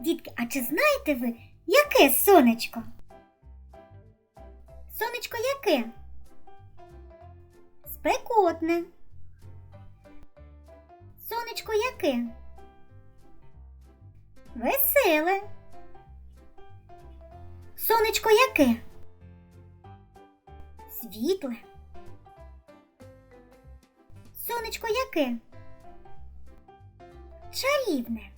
Дітки, а чи знаєте ви, яке сонечко? Сонечко яке? Спекотне. Сонечко яке? Веселе. Сонечко яке? Світле. Сонечко яке? Чарівне.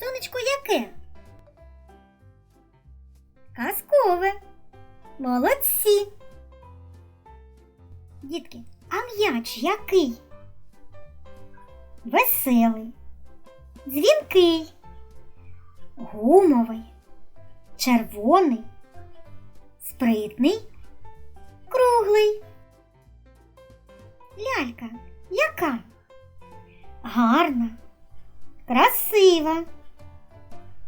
Сонечко яке? Казкове. Молодці. Дітки, а м'яч який? Веселий, дзвінкий, гумовий, червоний, спритний, круглий. Лялька яка? Гарна, красива,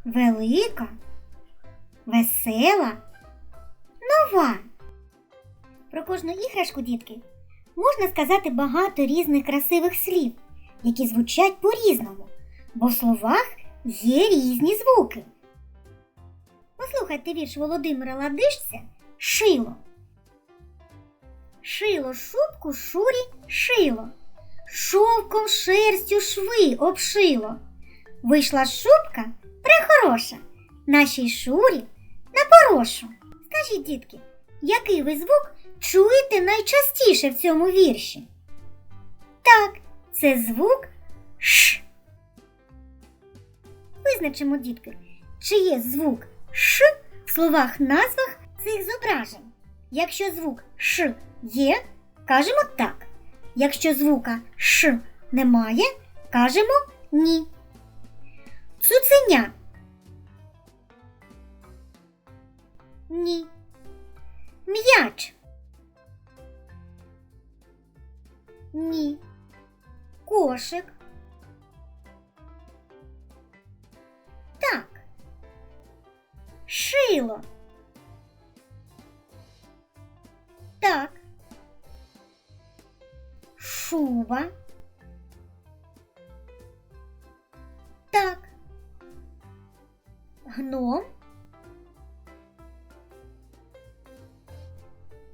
велика, весела, нова. Про кожну іграшку, дітки, можна сказати багато різних красивих слів, які звучать по-різному, бо в словах є різні звуки. Послухайте вірш Володимира Ладишця Шило. Шило шубку шурі шило, шовком шерстю шви обшило. Вийшла шубка прехороша, нашій шурі на порошу. Скажіть, дітки, який ви звук чуєте найчастіше в цьому вірші? Так, це звук Ш. Визначимо, дітки, чи є звук Ш в словах назвах цих зображень. Якщо звук Ш є, кажемо так. Якщо звука Ш немає, кажемо ні. Цуценя. Ні. М'яч. Ні. Кошик. Так. Шило. Так. Шуба. Гном.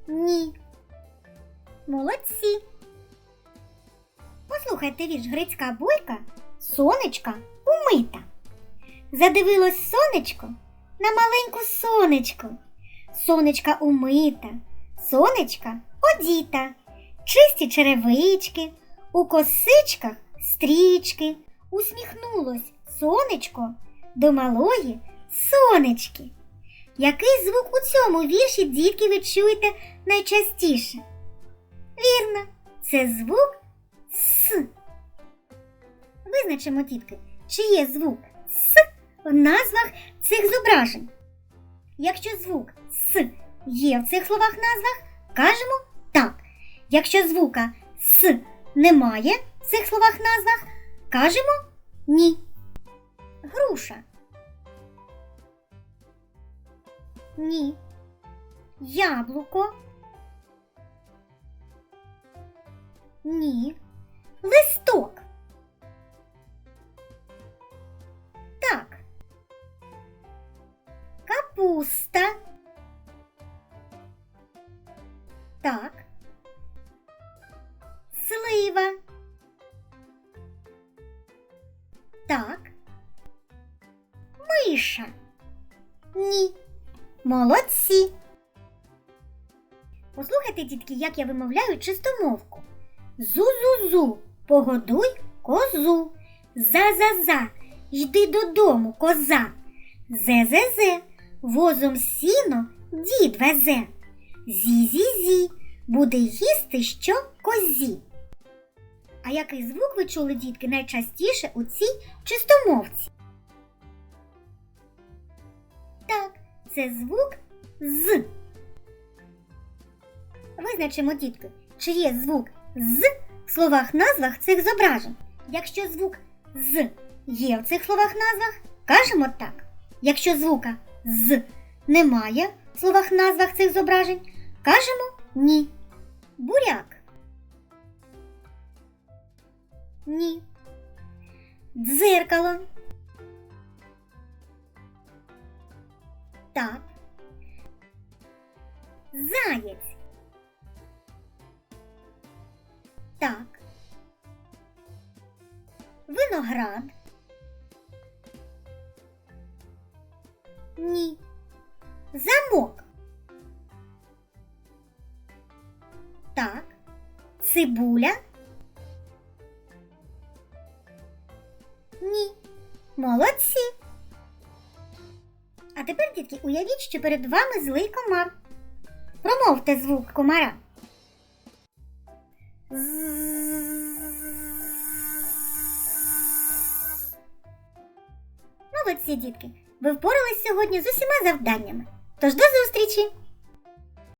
Ні. Молодці. Послухайте вірш Грицька бойка, сонечка умита. Задивилось сонечко на маленьку сонечко. Сонечка умита, сонечка одіта, чисті черевички, у косичках стрічки. Усміхнулось сонечко до малої сонечки. Який звук у цьому вірші дітки ви чуєте найчастіше? Вірно, це звук С. Визначимо, дітки, чи є звук С в назвах цих зображень. Якщо звук С є в цих словах назвах, кажемо так. Якщо звука С немає в цих словах назвах, кажемо ні. Груша. Ні. Яблуко. Ні. Листок. Так. Капуста. Так. Миша. Ні. Молодці. Послухайте, дітки, як я вимовляю чистомовку. Зу-зу-зу, погодуй козу. За-за-за, йди додому, коза. Зе-зе-зе, возом сіно дід везе. Зі-зі-зі, буде їсти що козі. А який звук ви чули, дітки, найчастіше у цій чистомовці? Так, це звук з. Визначимо, дітки, чи є звук з в словах назвах цих зображень. Якщо звук з є в цих словах назвах, кажемо так. Якщо звука з немає в словах назвах цих зображень, кажемо ні. Буряк. Ні. Дзеркало. Так. Заєць. Так. Виноград. Ні. Замок. Так. Цибуля. Ні. Молодці. А тепер, дітки, уявіть, що перед вами злий комар. Промовте звук комара. Молодці, дітки. Ви впорались сьогодні з усіма завданнями. Тож до зустрічі!